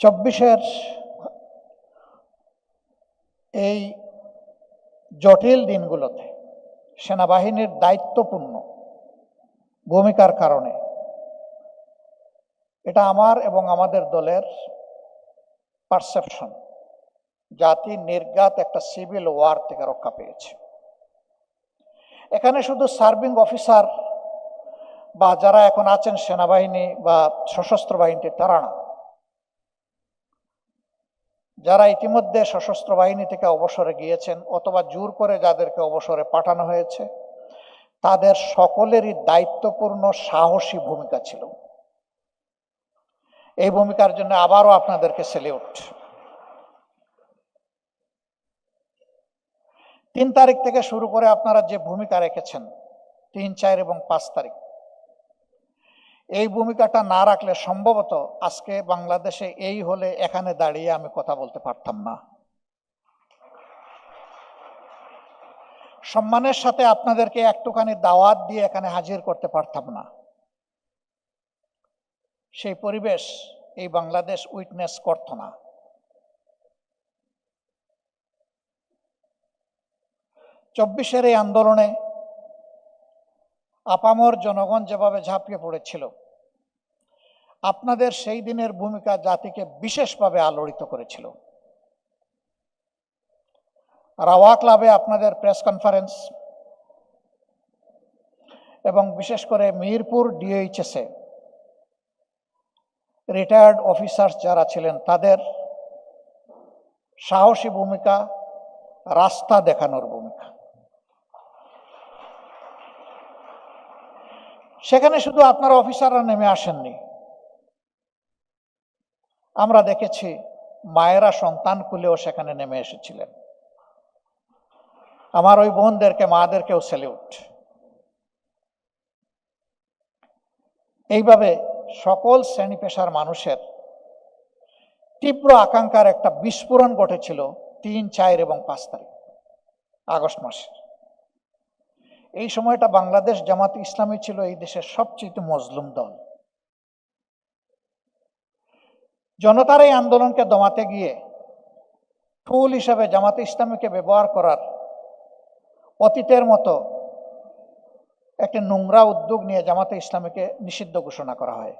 চব্বিশের এই জটিল দিনগুলোতে সেনাবাহিনীর দায়িত্বপূর্ণ ভূমিকার কারণে এটা আমার এবং আমাদের দলের পারসেপশন জাতি নির্গাত একটা সিভিল ওয়ার থেকে রক্ষা পেয়েছে। এখানে শুধু সার্ভিং অফিসার বা যারা এখন আছেন সেনাবাহিনী বা সশস্ত্র বাহিনীতে তারা না যারা ইতিমধ্যে সশস্ত্র বাহিনী থেকে অবসরে গিয়েছেন অথবা জোর করে যাদেরকে অবসরে পাঠানো হয়েছে, তাদের সকলেরই দায়িত্বপূর্ণ সাহসী ভূমিকা ছিল। এই ভূমিকার জন্য আবারও আপনাদেরকে সেলিউট। তিন তারিখ থেকে শুরু করে আপনারা যে ভূমিকা রেখেছেন, তিন, চার এবং পাঁচ তারিখ এই ভূমিকাটা না রাখলে সম্ভবত আজকে বাংলাদেশে এই হলে এখানে দাঁড়িয়ে আমি কথা বলতে পারতাম না। সম্মানের সাথে আপনাদেরকে একটুখানি দাওয়াত দিয়ে এখানে হাজির করতে পারতাম না। সেই পরিবেশ এই বাংলাদেশ উইটনেস করত না। চব্বিশের এই আন্দোলনে আপামর জনগণ যেভাবে ঝাঁপিয়ে পড়েছিল, আপনাদের সেই দিনের ভূমিকা জাতিকে বিশেষভাবে আলোড়িত করেছিল। রাওয়া ক্লাবে আপনাদের প্রেস কনফারেন্স এবং বিশেষ করে মিরপুর ডিএইচএসে রিটায়ার্ড অফিসার্স যারা ছিলেন, তাদের সাহসী ভূমিকা রাস্তা দেখানোর ভূমিকা সেখানে শুধু আপনার অফিসাররা নেমে আসেননি। আমরা দেখেছি মায়েরা সন্তান কুলেও সেখানে নেমে এসেছিলেন। আমার ওই বোনদেরকে, মাদেরকেও স্যালিউট। এইভাবে সকল শ্রেণি পেশার মানুষের তীব্র আকাঙ্ক্ষার একটা বিস্ফোরণ ঘটেছিল তিন, চার এবং পাঁচ তারিখ, আগস্ট মাসে। এই সময়টা বাংলাদেশ জামাত ইসলামী ছিল এই দেশের সবচেয়ে মজলুম দল। জনতার এই আন্দোলনকে দমাতে গিয়ে ফুল হিসাবে জামাতে ইসলামীকে ব্যবহার করার অতীতের মতো একটি নোংরা উদ্যোগ নিয়ে জামাতে ইসলামীকে নিষিদ্ধ ঘোষণা করা হয়।